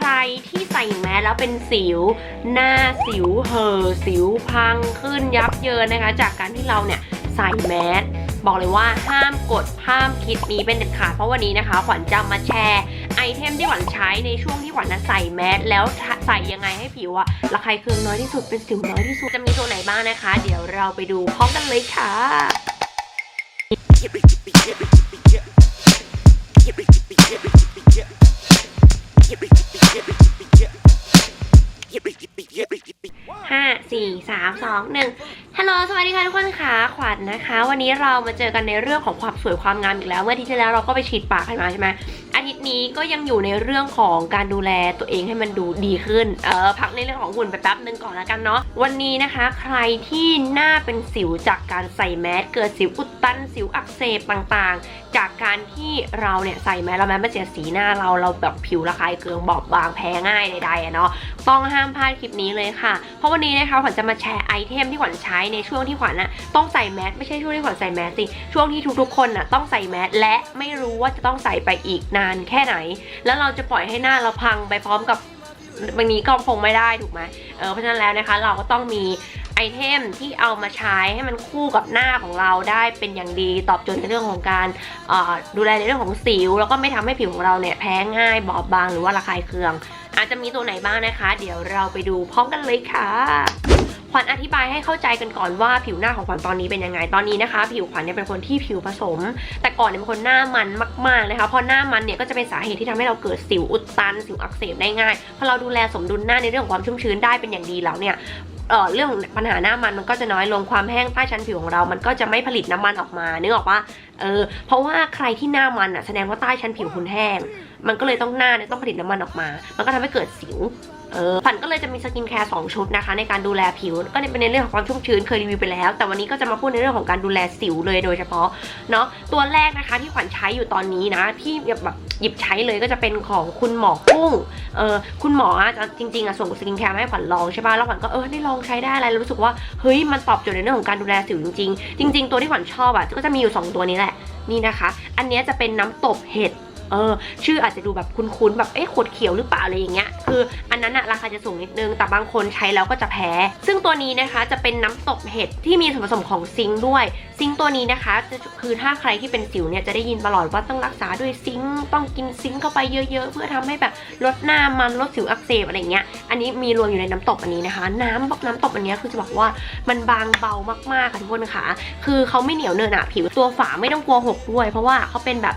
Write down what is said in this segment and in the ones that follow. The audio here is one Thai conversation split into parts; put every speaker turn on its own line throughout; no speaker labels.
ใครที่ใส่แมสแล้วเป็นสิว หน้าสิวเห่อสิวพังขึ้นยับเยินนะคะ จากการที่เราเนี่ยใส่แมสบอกเลยว่าห้ามกดห้ามคิดนี้เป็นเด็ดขาดเพราะวันนี้นะคะ ขวัญจะมาแชร์ ไอเทมที่ขวัญใช้ในช่วงที่ขวัญนะใส่แมสแล้วใส่ยังไงให้ผิวอะระคายเคืองน้อยที่สุดเป็นสิวน้อยที่สุดจะมีตัวไหนบ้างนะคะ เดี๋ยวเราไปดูพร้อมกันเลยค่ะ ห้าสี่สามสองหนึ่งฮัลโหลสวัสดีค่ะทุกคนค่ะขวัญนะคะ วันนี้เรามาเจอกันในเรื่องของความสวยความงามอีกแล้วเมื่อที่ที่แล้วเราก็ไปฉีดปากกันมาใช่ไหมอาทิตย์นี้ก็ยังอยู่ในเรื่องของการดูแลตัวเองให้มันดูดีขึ้นเออพักในเรื่องของหุ่นไปแป๊บนึงก่อนแล้วกันเนาะวันนี้นะคะ ใครที่หน้าเป็นสิวจากการใส่แมสเกิดสิวอุดตันสิวอักเสบต่างๆ จากการที่เราเนี่ยใส่แมสแล้วแมสมันเสียสีหน้าเราเราแบบผิวระคายเคืองบอบบางแพ้ง่ายใดๆอะเนาะต้องห้ามพลาดคลิปนี้เลยค่ะ เพราะวันนี้นะคะขวัญจะมาแชร์ไอเทมที่ขวัญใช้ในช่วงที่ขวัญน่ะต้องใส่แมสไม่ใช่ช่วงที่ขวัญใส่แมสสิช่วงที่ทุกๆคนน่ะต้องใส่แมสและไม่รู้ว่าจะต้องใส่ไปอีกนานแค่ไหน แล้วเราจะปล่อยให้หน้าเราพังไปพร้อมกับบางนี้ก็คงไม่ได้ถูกไหมเออเพราะฉะนั้นแล้วนะคะเราก็ต้องมี ไอเทมที่เอามาใช้ให้มันคู่กับหน้าของเราได้เป็นอย่างดีตอบโจทย์ในเรื่องของการดูแลในเรื่องของสิว แล้วก็ไม่ทำให้ผิวของเราเนี่ยแพ้ง่ายบอบบางหรือว่าระคายเคือง อาจจะมีตัวไหนบ้างนะคะ เดี๋ยวเราไปดูพร้อมกันเลยค่ะขวัญอธิบายให้เข้าใจกันก่อนว่าผิวหน้าของขวัญตอนนี้เป็นยังไงตอนนี้นะคะ ผิวขวัญเนี่ยเป็นคนที่ผิวผสม แต่ก่อนเนี่ยเป็นคนหน้ามันมากๆนะคะพอหน้ามันเนี่ยก็จะเป็นสาเหตุที่ทำให้เราเกิดสิวอุดตันสิวอักเสบได้ง่ายพอเราดูแลสมดุลหน้าในเรื่องของความชุ่มชื้นได้เป็นอย่างดีแล้วเนี่ย เอ่อเรื่องปัญหาหน้ามันมันก็จะน้อยลงความแห้งใต้ชั้นผิวของเรา มันก็จะไม่ผลิตน้ำมันออกมานึกออกว่าเออเพราะว่าใครที่หน้ามันอะแสดงว่าใต้ชั้นผิวคุณแห้ง มันก็เลยต้องหน้าเนี่ยต้องผลิตน้ำมันออกมา มันก็ทำให้เกิดสิว เออฝันก็เลยจะมีสกินแคร์2ชุดนะคะ ในการดูแลผิว ก็เป็นในเรื่องของความชุ่มชื้นเคยรีวิวไปแล้ว แต่วันนี้ก็จะมาพูดในเรื่องของการดูแลสิวเลยโดยเฉพาะเนาะตัวแรกนะคะที่ขวัญใช้อยู่ตอนนี้นะที่แบบหยิบใช้เลยก็จะเป็นของคุณหมอกุ้งเออคุณหมออะจะจริงๆอะส่งสกินแคร์มาให้ขวัญลองใช่ป่ะแล้วขวัญก็เออได้ลองใช้ได้อะไรแล้วรู้สึกว่าเฮ้ยมันตอบโจทย์ในเรื่องของการดูแลสิวจริงๆจริง ๆ ตัวที่ขวัญชอบอะก็จะมีอยู่สองตัวนี้แหละนี่นะคะ อันนี้จะเป็นน้ำตบเห็ด เออชื่ออาจจะดูแบบคุ้นๆแบบเอ๊ะขวดเขียวหรือเปล่าอะไรอย่างเงี้ยคืออันนั้นอะราคาจะสูงนิดนึง แต่บางคนใช้แล้วก็จะแพ้ ซึ่งตัวนี้นะคะจะเป็นน้ำตบเห็ดที่มีส่วนผสมของซิงค์ด้วย ซิงค์ตัวนี้นะคะจะคือถ้าใครที่เป็นสิวเนี่ยจะได้ยินตลอดว่าต้องรักษาด้วยซิงค์ต้องกินซิงค์เข้าไปเยอะ ๆ เพื่อทำให้แบบลดหน้ามันลดสิวอักเสบอะไรเงี้ยอันนี้มีรวมอยู่ในน้ำตบอันนี้นะคะ น้ำน้ำตบอันนี้คือจะบอกว่ามันบางเบามากๆค่ะทุกคนค่ะคือเขาไม่เหนียวเนินอะผิวตัวฝาไม่ต้องกลัวหกด้วย เพราะว่าเขาเป็นแบบ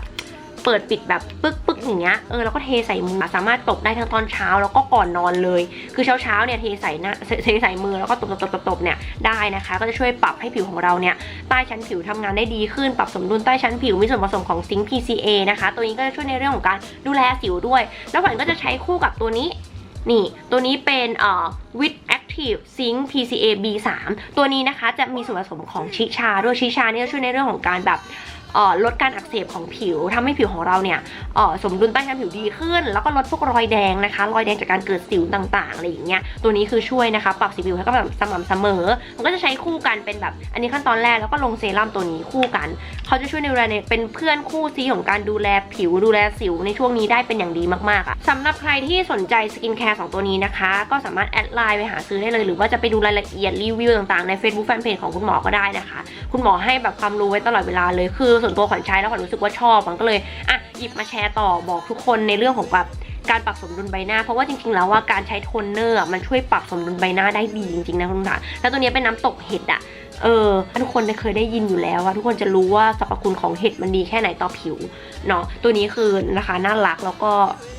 เปิดปิดแบบปึ๊กปึ๊กอย่างเงี้ยเออแล้วก็เทใส่มือสามารถตบได้ทั้งตอนเช้าแล้วก็ก่อนนอนเลย คือเช้าเช้าเนี่ยเทใส่หน้าเทใส่มือแล้วก็ตบตบตบตบตบเนี่ยได้นะคะ ก็จะช่วยปรับให้ผิวของเราเนี่ยใต้ชั้นผิวทำงานได้ดีขึ้น ปรับสมดุลใต้ชั้นผิวมีส่วนผสมของซิงค์ PCA นะคะ ตัวนี้ก็จะช่วยในเรื่องของการดูแลสิวด้วย แล้วขวัญก็จะใช้คู่กับตัวนี้นี่ ตัวนี้เป็นเอ่อ with active zinc PCA B3 ตัวนี้นะคะจะมีส่วนผสมของชิชาด้วยชิชาเนี่ยจะช่วยในเรื่องของการแบบ ลดการอักเสบของผิวทำให้ผิวของเราเนี่ยออสมดุลใต้ชั้นผิวดีขึ้น แล้วก็ลดพวกรอยแดงนะคะ รอยแดงจากการเกิดสิวต่างๆอะไรอย่างเงี้ยตัวนี้คือช่วยนะคะ ปรับสีผิวให้ก็แบบสม่ำเสมอ มันก็จะใช้คู่กันเป็นแบบ อันนี้ขั้นตอนแรกแล้วก็ลงเซรั่มตัวนี้คู่กัน เขาจะช่วยในดูแลในเป็นเพื่อนคู่ซีของการดูแลผิวดูแลสิวในช่วงนี้ได้เป็นอย่างดีมากๆอะสำหรับใครที่สนใจสกินแคร์สองตัวนี้นะคะ ก็สามารถแอดไลน์ไปหาซื้อได้เลยหรือว่าจะไปดูรายละเอียดรีวิวต่างๆใน Facebook Fanpage ของคุณหมอก็ได้นะคะ คุณหมอให้แบบความรู้ไว้ตลอดเวลาเลยคือส่วนตัวขวัญใช้แล้วขวัญรู้สึกว่าชอบมันก็เลยอะหยิบมาแชร์ต่อบอกทุกคนในเรื่องของแบบการปรับสมดุลใบหน้า เพราะว่าจริงๆ แล้วว่าการใช้โทนเนอร์มันช่วยปรับสมดุลใบหน้าได้ดีจริงๆนะคุณผู้ชมแล้วตัวนี้เป็นน้ำตกเห็ดอะเออทุกคนได้เคยได้ยินอยู่แล้วว่าทุกคนจะรู้ว่าสรรพคุณของเห็ดมันดีแค่ไหนต่อผิวเนาะตัวนี้คือนะคะน่ารักแล้วก็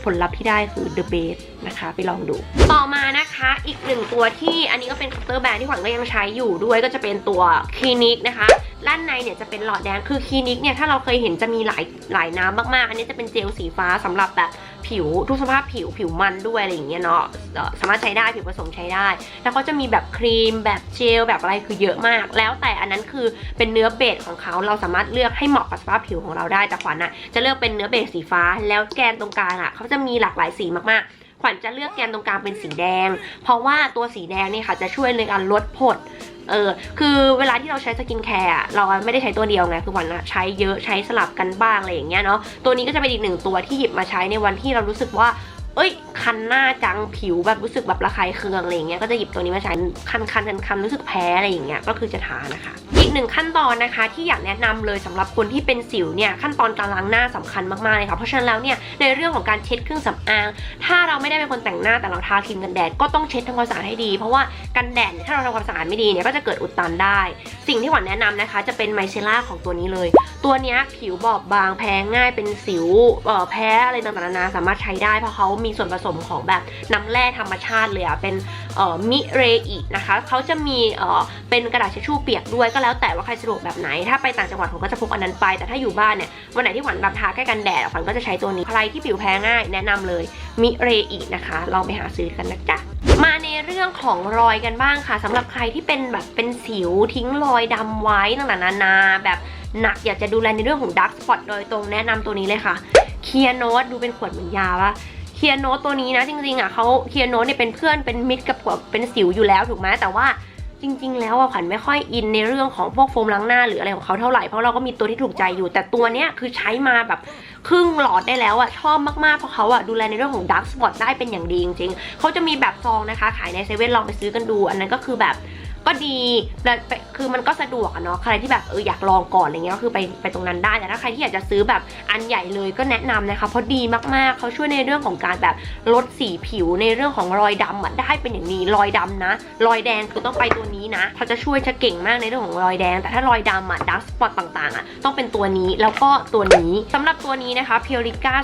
ผลลัพธ์ที่ได้คือ the best นะคะไปลองดู ต่อมานะคะอีกหนึ่งตัวที่อันนี้ก็เป็นคัตเตอร์แบรนด์ที่ขวัญก็ยังใช้อยู่ด้วยก็จะเป็นตัวคลินิกนะคะ ด้านในเนี่ยจะเป็นหลอดแดงคือคลินิกเนี่ยถ้าเราเคยเห็นจะมีหลายหลายน้ำมากๆ อันนี้จะเป็นเจลสีฟ้าสำหรับแบบผิวทุกสภาพผิวผิวมันด้วยอะไรอย่างเงี้ยเนาะสามารถใช้ได้ผิวผสมใช้ได้ แล้วเขาจะมีแบบครีมแบบเจลแบบอะไรคือเยอะมาก แล้วแต่อันนั้นคือเป็นเนื้อเบสของเขาเราสามารถเลือกให้เหมาะกับสภาพผิวของเราได้แต่ขวัญอะจะเลือกเป็นเนื้อเบสสีฟ้า แล้วแกนตรงกลางอะเขาจะมีหลากหลายสีมากๆขวัญจะเลือกแกนตรงกลางเป็นสีแดง เพราะว่าตัวสีแดงเนี่ยค่ะจะช่วยในการลดผด เออคือเวลาที่เราใช้สกินแคร์เราไม่ได้ใช้ตัวเดียวไงคือวัญอะใช้เยอะใช้สลับกันบ้างอะไรอย่างเงี้ยเนาะตัวนี้ก็จะเป็นอีกหนึ่งตัวที่หยิบมาใช้ในวันที่เรารู้สึกว่าเอ้ย คันหน้าจังผิวแบบรู้สึกแบบระคายเคืองอะไรอย่างเงี้ยก็จะหยิบตัวนี้มาใช้คันคันคันคันรู้สึกแพ้อะไรอย่างเงี้ยก็คือจะทานะคะ อีกหนึ่งขั้นตอนนะคะ ที่อยากแนะนำเลยสำหรับคนที่เป็นสิวเนี่ยขั้นตอนการล้างหน้าสำคัญมากๆเลยค่ะเพราะฉะนั้นแล้วเนี่ยในเรื่องของการเช็ดเครื่องสำอาง ถ้าเราไม่ได้เป็นคนแต่งหน้าแต่เราทาครีมกันแดดก็ต้องเช็ดทำความสะอาดให้ดี เพราะว่ากันแดดถ้าเราทำความสะอาดไม่ดีเนี่ยก็จะเกิดอุดตันได้ สิ่งที่หวานแนะนำนะคะ จะเป็นไมเซล่าของตัวนี้เลย ตัวนี้ผิวบอบบางแพ้ง่ายเป็นสิวแพ้อะไรต่างๆนานาสามารถใช้ได้เพราะเขามีส่วนผสมของแบบน้ำแร่ธรรมชาติเลยอะเป็น มิเรอินะคะเขาจะมีเป็นกระดาษทิชชู่เปียกด้วยก็แล้วแต่ว่าใครสะดวกแบบไหน ถ้าไปต่างจังหวัดผมก็จะพกอันนั้นไป แต่ถ้าอยู่บ้านเนี่ยวันไหนที่หวานแบบทาแค่กันแดดหวานก็จะใช้ตัวนี้ ใครที่ผิวแพ้ง่ายแนะนำเลยมิเรอินะคะลองไปหาซื้อกันนะจ๊ะมาในเรื่องของรอยกันบ้างค่ะสำหรับใครที่เป็นแบบเป็นสิวทิ้งรอยดำไว้ต่างๆนานาแบบหนักอยากจะดูแลในเรื่องของดักสปอตโดยตรงแนะนำตัวนี้เลยค่ะเคียโนตดูเป็นขวดเหมือนยาว่ะ เคียโนตตัวนี้นะจริงๆอะเขาเคียโนตเนี่ยเป็นเพื่อนเป็นมิตรกับกับเป็นสิวอยู่แล้วถูกไหมแต่ว่าจริง ๆ แล้วอะขวัญไม่ค่อยอินในเรื่องของพวกโฟมล้างหน้าหรืออะไรของเขาเท่าไหร่เพราะเราก็มีตัวที่ถูกใจอยู่ แต่ตัวเนี้ยคือใช้มาแบบครึ่งหลอดได้แล้วอะชอบมากๆเพราะเขาอะดูแลในเรื่องของด a r k สปอตได้เป็นอย่างดีจริงๆเขาจะมีแบบซองนะคะ ขายในเซเว่นลองไปซื้อกันดู อันนั้นก็คือแบบ ก็ดีแล้วไปคือมันก็สะดวกอะเนาะใครที่แบบเอออยากลองก่อนอะไรเงี้ยก็คือไปไปตรงนั้นได้แต่ถ้าใครที่อยากจะซื้อแบบอันใหญ่เลยก็แนะนำนะคะเพราะดีมากๆเขาช่วยในเรื่องของการแบบลดสีผิวในเรื่องของรอยดำอะได้เป็นอย่างดีรอยดำนะ รอยแดงคือต้องไปตัวนี้นะเขาจะช่วยจะเก่งมากในเรื่องของรอยแดง แต่ถ้ารอยดำอะดักสปอตต่างๆอะต้องเป็นตัวนี้แล้วก็ตัวนี้สำหรับตัวนี้นะคะเพียริก้า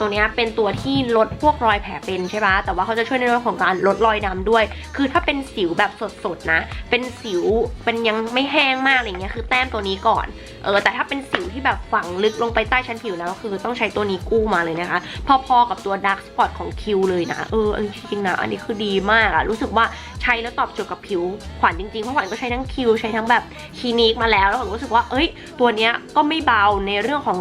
ตัวนี้เป็นตัวที่ลดพวกรอยแผลเป็นใช่ปะแต่ว่าเขาจะช่วยในเรื่องของการลดรอยดำด้วย คือถ้าเป็นสิวแบบสดๆนะเป็นสิวเป็นยังไม่แห้งมากอะไรเงี้ยคือแต้มตัวนี้ก่อนเออแต่ถ้าเป็นสิวที่แบบฝังลึกลงไปใต้ชั้นผิวแล้ว คือต้องใช้ตัวนี้กู้มาเลยนะคะ พอๆกับตัวด a r k สปอตของคิวเลยนะเอออันนี้จริงๆนะอันนี้คือดีมากอะรู้สึกว่าใช้แล้วตอบโจทย์กับผิวขวัญจริงๆเพราะขวัญก็ใช้ทั้งคิวใช้ทั้งแบบคลินิกมาแล้วแล้วขวัญก็รู้สึกว่าเอ้ย ตัวเนี้ยก็ไม่เบาในเรื่องของ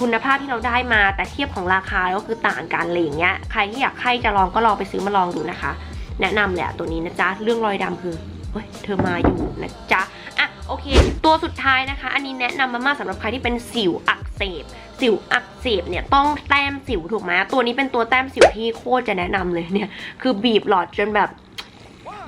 คุณภาพที่เราได้มาแต่เทียบของราคาแล้วก็คือต่างกันอะไรอย่างเงี้ยใครที่อยากใครจะลองก็ลองไปซื้อมาลองดูนะคะ แนะนำแหละตัวนี้นะจ๊ะเรื่องรอยดำคือ เฮ้ยเธอมาอยู่นะจ๊ะอะโอเค ตัวสุดท้ายนะคะ อันนี้แนะนำมามากๆสำหรับใครที่เป็นสิวอักเสบ สิวอักเสบเนี่ยต้องแต้มสิวถูกไหมตัวนี้เป็นตัวแต้มสิวที่โคตรจะแนะนำเลยเนี่ย คือบีบหลอดจนแบบ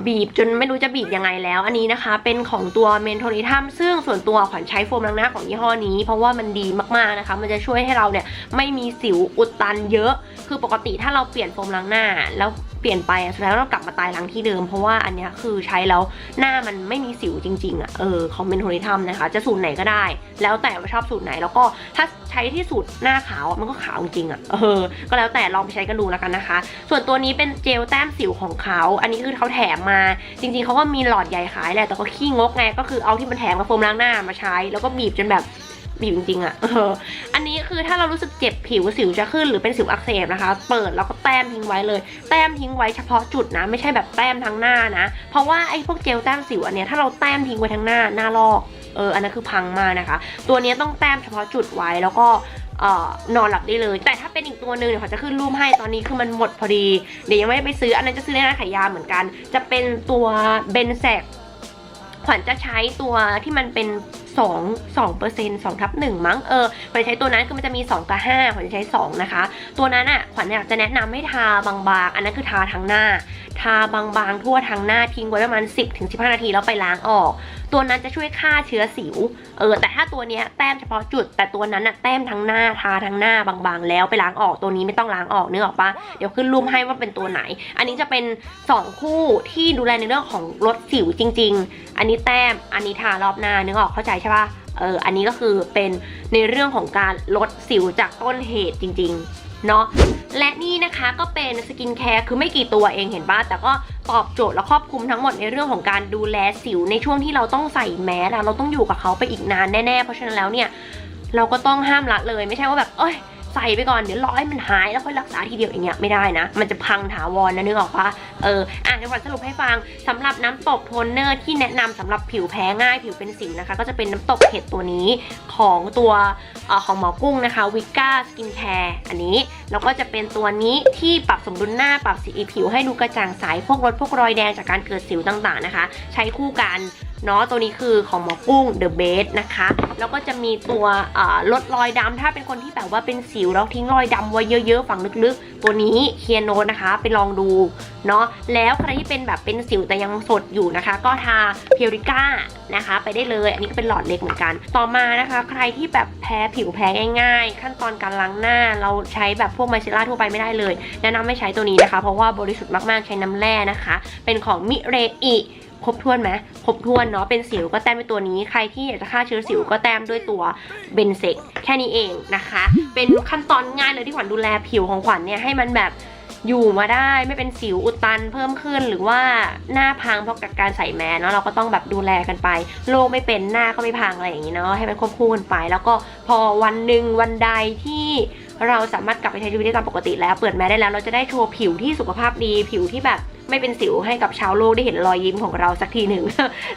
บีบจนไม่รู้จะบีบยังไงแล้ว อันนี้นะคะ เป็นของตัวเมนโทนิทัมซึ่งส่วนตัวขวัญใช้โฟมล้างหน้าของยี่ห้อนี้ เพราะว่ามันดีมากๆนะคะ มันจะช่วยให้เราเนี่ยไม่มีสิวอุดตันเยอะ คือปกติถ้าเราเปลี่ยนโฟมล้างหน้า แล้ว ปลี่ยนไปสุดท้ายเรากลับมาตายล้างที่เดิม เพราะว่าอันนี้คือใช้แล้วหน้ามันไม่มีสิวจริงๆอะเออของเมนโทนิทัมนะคะ จะสูตรไหนก็ได้ แล้วแต่ว่าชอบสูตรไหนแล้วก็ถ้าใช้ที่สูตรหน้าขาวอะมันก็ขาวจริงๆอะเออก็แล้วแต่ลองไปใช้กันดูแล้วกันนะคะ ส่วนตัวนี้เป็นเจลแต้มสิวของเขาอันนี้คือเขาแถมมาจริง ๆเขาก็มีหลอดใหญ่ขายแหละแต่ก็ขี้งกไงก็คือเอาที่มันแถมกับโฟมล้างหน้ามาใช้ แล้วก็บีบจนแบบ บีบจริงๆอะเอออันนี้คือถ้าเรารู้สึกเจ็บผิวสิวจะขึ้นหรือเป็นสิวอักเสบนะคะ เปิดแล้วก็แต้มทิ้งไว้เลย แต้มทิ้งไว้เฉพาะจุดนะ ไม่ใช่แบบแต้มทั้งหน้านะ เพราะว่าไอ้พวกเจลแต้มสิวอันเนี้ยถ้าเราแต้มทิ้งไว้ทั้งหน้าหน้าลอกเอออันนั้นคือพังมากนะคะ ตัวนี้ต้องแต้มเฉพาะจุดไว้แล้วก็ออนอนหลับได้เลย แต่ถ้าเป็นอีกตัวหนึ่งเดี๋ยวขอจะขึ้นรูปให้ตอนนี้คือมันหมดพอดี เดี๋ยวยังไม่ได้ไปซื้อ อันนั้นจะซื้อในร้านขายยาเหมือนกัน จะเป็นตัวเบนแซกขวัญจะใช้ตัวที่มันเป็น 2 2เปอร์เซ็นต์2ทับ1มั้งเออขวัญใช้ตัวนั้นคือมันจะมี 2 กับ5ขวัญจะใช้ 2 นะคะ ตัวนั้นอะขวัญอยากจะแนะนำให้ทาบางๆ อันนั้นคือทาทั้งหน้า ทาบางๆ ทั่วทั้งหน้าทิ้งไว้ประมาณ 10ถึง15นาทีแล้วไปล้างออก ตัวนั้นจะช่วยฆ่าเชื้อสิวเออแต่ถ้าตัวเนี้ยแต้มเฉพาะจุด แต่ตัวนั้นน่ะแต้มทั้งหน้าทาทั้งหน้าบางๆ แล้วไปล้างออกตัวนี้ไม่ต้องล้างออกเนึกอออกปะเดี๋ยวขึ้นรูปให้ว่าเป็นตัวไหน อันนี้จะเป็น 2 คู่ที่ดูแลในเรื่องของลดสิวจริง ๆ อันนี้แต้มอันนี้ทารอบหน้านึกออกเข้าใจช่ปะเออ อันนี้ก็คือเป็นในเรื่องของการลดสิวจากต้นเหตุจริงๆ เนาะ และนี่นะคะก็เป็นสกินแคร์คือไม่กี่ตัวเองเห็นป่ะ แต่ก็ตอบโจทย์และครอบคลุมทั้งหมดในเรื่องของการดูแลสิวในช่วงที่เราต้องใส่แมสเราต้องอยู่กับเขาไปอีกนานแน่ๆ เพราะฉะนั้นแล้วเนี่ยเราก็ต้องห้ามละเลยไม่ใช่ว่าแบบ เอ้ย ใส่ไปก่อนเดี๋ยวรอให้มันหายแล้วค่อยรักษาทีเดียวอย่างเงี้ยไม่ได้นะ มันจะพังถาวรนะนึกออกปะเอออะเดี๋ยวขวัญสรุปให้ฟังสำหรับน้ำตกโทนเนอร์ที่แนะนำสำหรับผิวแพ้ง่ายผิวเป็นสิวนะคะ ก็จะเป็นน้ำตกเห็ดตัวนี้ของตัวเอ่อของหมอกุ้งนะคะวิก้าสกินแคร์อันนี้แล้วก็จะเป็นตัวนี้ที่ปรับสมดุลหน้าปรับสีผิวให้ดูกระจ่างใสพวกรดพวกรอยแดงจากการเกิดสิวต่างๆนะคะ ใช้คู่กัน เนาะตัวนี้คือของหมอกุ้ง The Best นะคะ แล้วก็จะมีตัวลดรอยดำถ้าเป็นคนที่แบบว่าเป็นสิวแล้วทิ้งรอยดำไว้เยอะๆฝังลึกๆ ตัวนี้เคียโนนะคะไปลองดูเนาะแล้วใครที่เป็นแบบเป็นสิวแต่ยังสดอยู่นะคะ ก็ทาเพียริก้านะคะ ไปได้เลย อันนี้ก็เป็นหลอดเล็กเหมือนกัน ต่อมานะคะ ใครที่แบบแพ้ผิวแพ้ง่าย ๆ ขั้นตอนการล้างหน้าเราใช้แบบพวกไมเซล่าทั่วไปไม่ได้เลยแนะนำไม่ใช้ตัวนี้นะคะ เพราะว่าบริสุทธิ์มากๆใช้น้ำแร่นะคะ เป็นของมิเรอิ ครบถ้วนไหมครบถ้วนเนาะเป็นสิวก็แต้มด้วยตัวนี้ ใครที่อยากจะฆ่าเชื้อสิวก็แต้มด้วยตัวเบนเซกแค่นี้เองนะคะ เป็นขั้นตอนง่ายเลยที่ขวัญดูแลผิวของขวัญเนี่ยให้มันแบบอยู่มาได้ไม่เป็นสิวอุดตันเพิ่มขึ้นหรือว่าหน้าพังเพราะกับการใส่แมสเนาะเราก็ต้องแบบดูแลกันไปโรคไม่เป็นหน้าก็ไม่พังอะไรอย่างนี้เนาะให้มันควบคู่กันไป แล้วก็พอวันหนึ่งวันใดที่เราสามารถกลับไปใช้ชีวิตได้ตามปกติแล้วเปิดแมสได้แล้วเราจะได้โชว์ผิวที่สุขภาพดีผิวที่แบบ ไม่เป็นสิวให้กับชาวโลกได้เห็นรอยยิ้มของเราสักทีหนึ่ง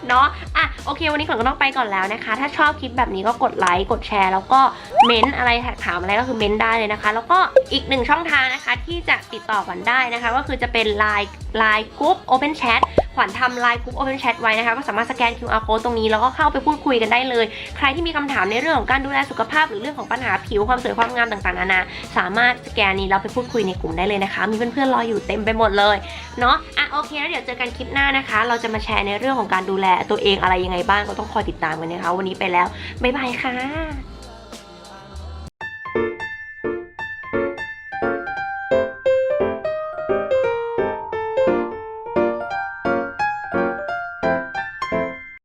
เนาะอะโอเค วันนี้ขวัญก็ต้องไปก่อนแล้วนะคะ ถ้าชอบคลิปแบบนี้ก็กดไลค์กดแชร์ แล้วก็เม้นอะไรถามอะไรก็คือเม้นได้เลยนะคะ แล้วก็อีกหนึ่งช่องทางนะคะที่จะติดต่อขวัญได้นะคะ ก็คือจะเป็นไลน์ไลน์กรุ๊ป Open Chat ขวัญทำ Line Group Open Chat ไว้นะคะ ก็สามารถสแกน QR code ตรงนี้แล้วก็เข้าไปพูดคุยกันได้เลย ใครที่มีคำถามในเรื่องของการดูแลสุขภาพ หรือเรื่องของปัญหาผิวความสวยความงามต่างๆนานาสามารถสแกนนี้เราไปพูดคุยในกลุ่มได้เลยนะคะ มีเพื่อนๆรออยู่เต็มไปหมดเลยเนาะอะโอเคแล้วเดี๋ยวเจอกันคลิปหน้านะคะ เราจะมาแชร์ในเรื่องของการดูแลตัวเองอะไรยังไงบ้างก็ต้องคอยติดตามกันนะคะ วันนี้ไปแล้วบ๊ายบายค่ะ